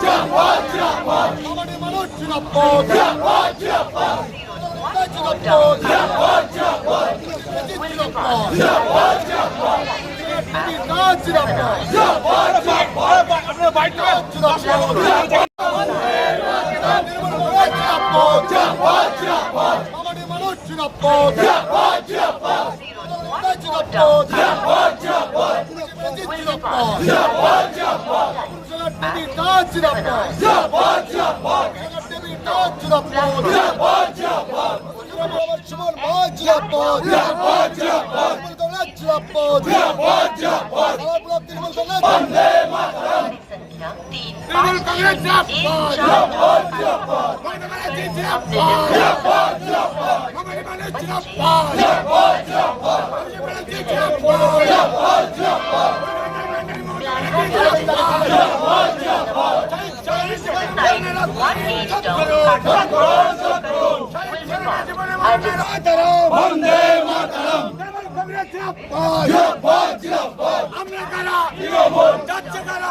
Jump on, jump on! আমাদের মানুষ জিরাপদ জিরাপদ আমাদের মানুষ জিরাপদ বন্দে মাতরম আমরা কারা যাচ্ছে কারা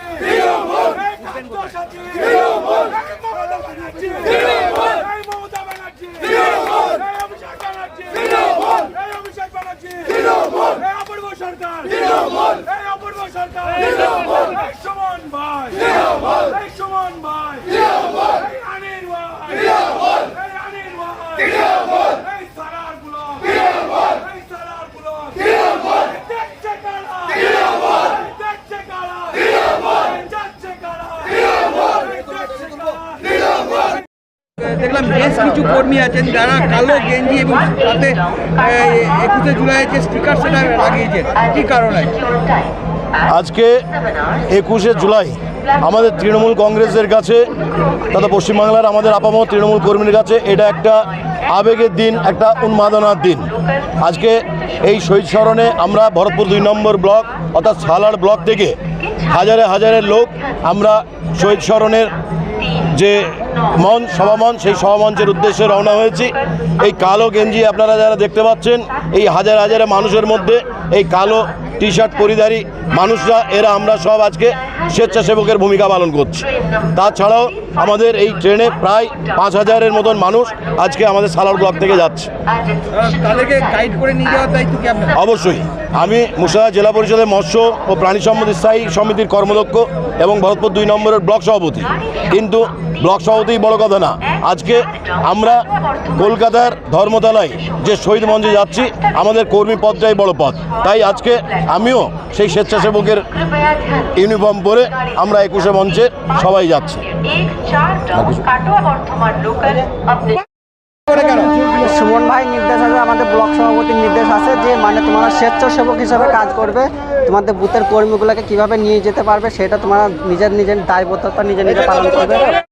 স্বাস্থ্য সাথী এই খাদ্য সাথী এই মমতা ব্যানার্জি এই মমতা ব্যানার্জি এই অভিষেক ব্যানার্জি এই অভিষেক ব্যানার্জি এই অপূর্ব সরকার এই অপূর্ব সরকার এই সুমন ভাই এই সুমন ভাই এই আনির ভাই এই আনির ভাই এই সারারগুলো এই সারারগুলো দেখছে কারা দেখছে কারা যাচ্ছে কারা দেখছে কারা দেখলাম বেশ কিছু কর্মী আছেন যারা কালো গেঞ্জি এবং তাতে একুশে জুলাই যে স্টিকার সেটা লাগিয়েছেন। কি কারণে? আজকে একুশে জুলাই আমাদের তৃণমূল কংগ্রেসের কাছে তথা পশ্চিমবাংলার আমাদের আপামত তৃণমূল কর্মীর কাছে এটা একটা আবেগের দিন, একটা উন্মাদনার দিন। আজকে এই শহীদ স্মরণে আমরা ভরতপুর দুই নম্বর ব্লক অর্থাৎ সালার ব্লক থেকে হাজারে হাজারের লোক আমরা শহীদ স্মরণের যে মন সভামঞ্চ সেই সভামঞ্চের উদ্দেশ্যে রওনা হয়েছি। এই কালো গেঞ্জি আপনারা যারা দেখতে পাচ্ছেন এই হাজার হাজারে মানুষের মধ্যে এই কালো টি শার্ট পরিধারী মানুষরা এরা আমরা সব আজকে স্বেচ্ছাসেবকের ভূমিকা পালন করছি। তাছাড়াও আমাদের এই ট্রেনে প্রায় পাঁচ হাজারের মতন মানুষ আজকে আমাদের সালার ব্লক থেকে যাচ্ছে। অবশ্যই। আমি মুর্শিদাবাদ জেলা পরিষদের মৎস্য ও প্রাণী সম্পদ স্থায়ী সমিতির কর্মদক্ষ এবং ভরতপুর দুই নম্বরের ব্লক সভাপতি। কিন্তু ব্লক সভাপতি মোটেই বড় কথা না। আজকে আমরা কলকাতার ধর্মতলায় যে শহীদ মঞ্চে যাচ্ছি, আমাদের কর্মী পদটাই বড় পদ। তাই আজকে আমিও সেই স্বেচ্ছাসেবকের ইউনিফর্ম পরে আমরা একুশে মঞ্চে সবাই যাচ্ছি। সুমন ভাই, নির্দেশ আছে, আমাদের ব্লক সভাপতির নির্দেশ আছে যে মানে তোমরা স্বেচ্ছাসেবক হিসাবে কাজ করবে। তোমাদের বুথের কর্মীগুলোকে কীভাবে নিয়ে যেতে পারবে, সেটা তোমরা নিজের নিজের দায়বদ্ধতা নিজে নিজে পালন করবে।